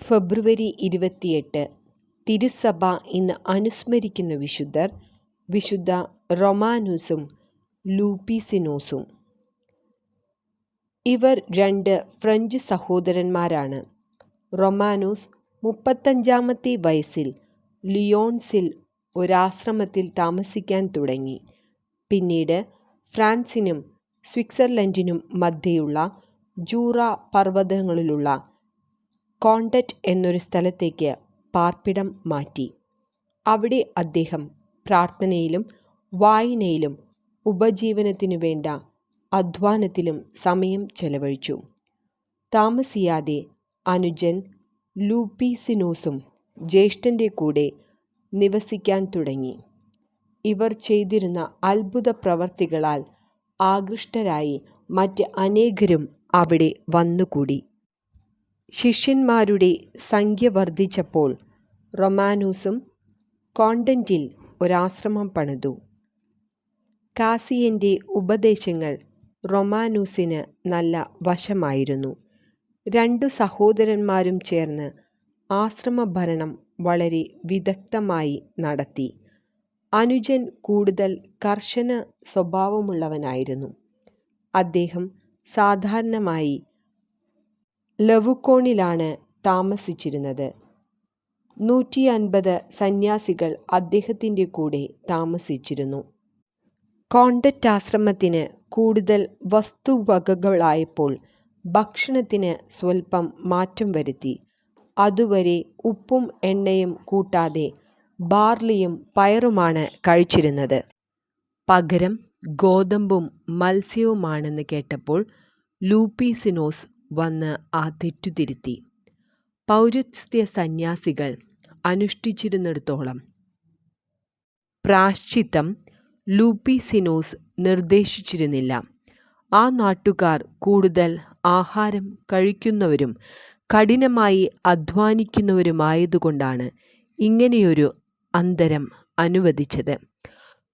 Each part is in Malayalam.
ഫെബ്രുവരി ഇരുപത്തിയെട്ട് തിരുസഭ ഇന്ന് അനുസ്മരിക്കുന്ന വിശുദ്ധർ വിശുദ്ധ റൊമാനുസും ലൂപ്പീസിനോസും. ഇവർ രണ്ട് ഫ്രഞ്ച് സഹോദരന്മാരാണ്. റൊമാനോസ് മുപ്പത്തഞ്ചാമത്തെ വയസ്സിൽ ലിയോൺസിൽ ഒരാശ്രമത്തിൽ താമസിക്കാൻ തുടങ്ങി. പിന്നീട് ഫ്രാൻസിനും സ്വിറ്റ്സർലൻഡിനും മധ്യയുള്ള ജൂറ പർവതങ്ങളിലുള്ള കോണ്ടറ്റ് എന്നൊരു സ്ഥലത്തേക്ക് പാർപ്പിടം മാറ്റി. അവിടെ അദ്ദേഹം പ്രാർത്ഥനയിലും വായനയിലും ഉപജീവനത്തിനു വേണ്ട അധ്വാനത്തിലും സമയം ചെലവഴിച്ചു. താമസിയാതെ അനുജൻ ലൂപ്പീസിനോസും ജ്യേഷ്ഠന്റെ കൂടെ നിവസിക്കാൻ തുടങ്ങി. ഇവർ ചെയ്തിരുന്ന അത്ഭുത പ്രവർത്തികളാൽ ആകൃഷ്ടരായി മറ്റ് അനേകരും അവിടെ വന്നുകൂടി. ശിഷ്യന്മാരുടെ സംഖ്യ വർദ്ധിച്ചപ്പോൾ റൊമാനൂസും കോണ്ടന്റിൽ ഒരാശ്രമം പണിതു. കാസിയന്റെ ഉപദേശങ്ങൾ റൊമാനൂസിന് നല്ല വശമായിരുന്നു. രണ്ടു സഹോദരന്മാരും ചേർന്ന് ആശ്രമഭരണം വളരെ വിദഗ്ധമായി നടത്തി. അനുജൻ കൂടുതൽ കർശന സ്വഭാവമുള്ളവനായിരുന്നു. അദ്ദേഹം സാധാരണമായി ലവുക്കോണിലാണ് താമസിച്ചിരുന്നത്. നൂറ്റി അൻപത് സന്യാസികൾ അദ്ദേഹത്തിന്റെ കൂടെ താമസിച്ചിരുന്നു. കോണ്ടറ്റ് ആശ്രമത്തിന് കൂടുതൽ വസ്തുവകകളായപ്പോൾ ഭക്ഷണത്തിന് സ്വൽപ്പം മാറ്റം വരുത്തി. അതുവരെ ഉപ്പും എണ്ണയും കൂട്ടാതെ ബാർലിയും പയറുമാണ് കഴിച്ചിരുന്നത്. പകരം ഗോതമ്പും മത്സ്യവുമാണെന്ന് കേട്ടപ്പോൾ ലൂപ്പീസിനോസ് വന്ന് ആ തെറ്റുതിരുത്തി. പൗരസ്ത്യ സന്യാസികൾ അനുഷ്ഠിച്ചിരുന്നിടത്തോളം. പ്രാശ്ചിത്തം ലൂപ്പിസിനോസ് നിർദ്ദേശിച്ചിരുന്നില്ല. ആ നാട്ടുകാർ കൂടുതൽ ആഹാരം കഴിക്കുന്നവരും കഠിനമായി അധ്വാനിക്കുന്നവരുമായതുകൊണ്ടാണ് ഇങ്ങനെയൊരു അന്തരം അനുവദിച്ചത്.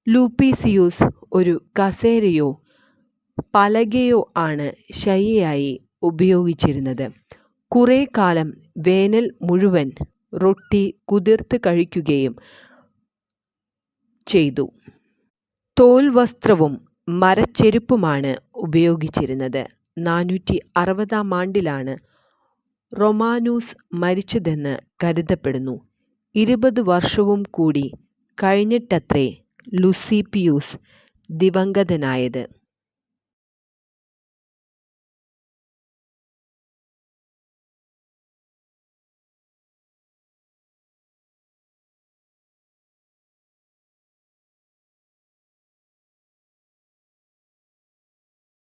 ലൂപ്പീസിയൂസ് ഒരു കസേരയോ പലകയോ ആണ് ശയ്യയായി ഉപയോഗിച്ചിരുന്നത്. കുറേ കാലം വേനൽ മുഴുവൻ റൊട്ടി കുതിർത്ത് കഴിക്കുകയും ചെയ്തു. തോൽ വസ്ത്രവും മരച്ചെരുപ്പുമാണ് ഉപയോഗിച്ചിരുന്നത്. നാനൂറ്റി അറുപതാം ആണ്ടിലാണ് റൊമാനൂസ് മരിച്ചതെന്ന് കരുതപ്പെടുന്നു. ഇരുപത് വർഷവും കൂടി കഴിഞ്ഞിട്ടത്രേ ലുസീപ്പിയൂസ് ദിവംഗതനായത്.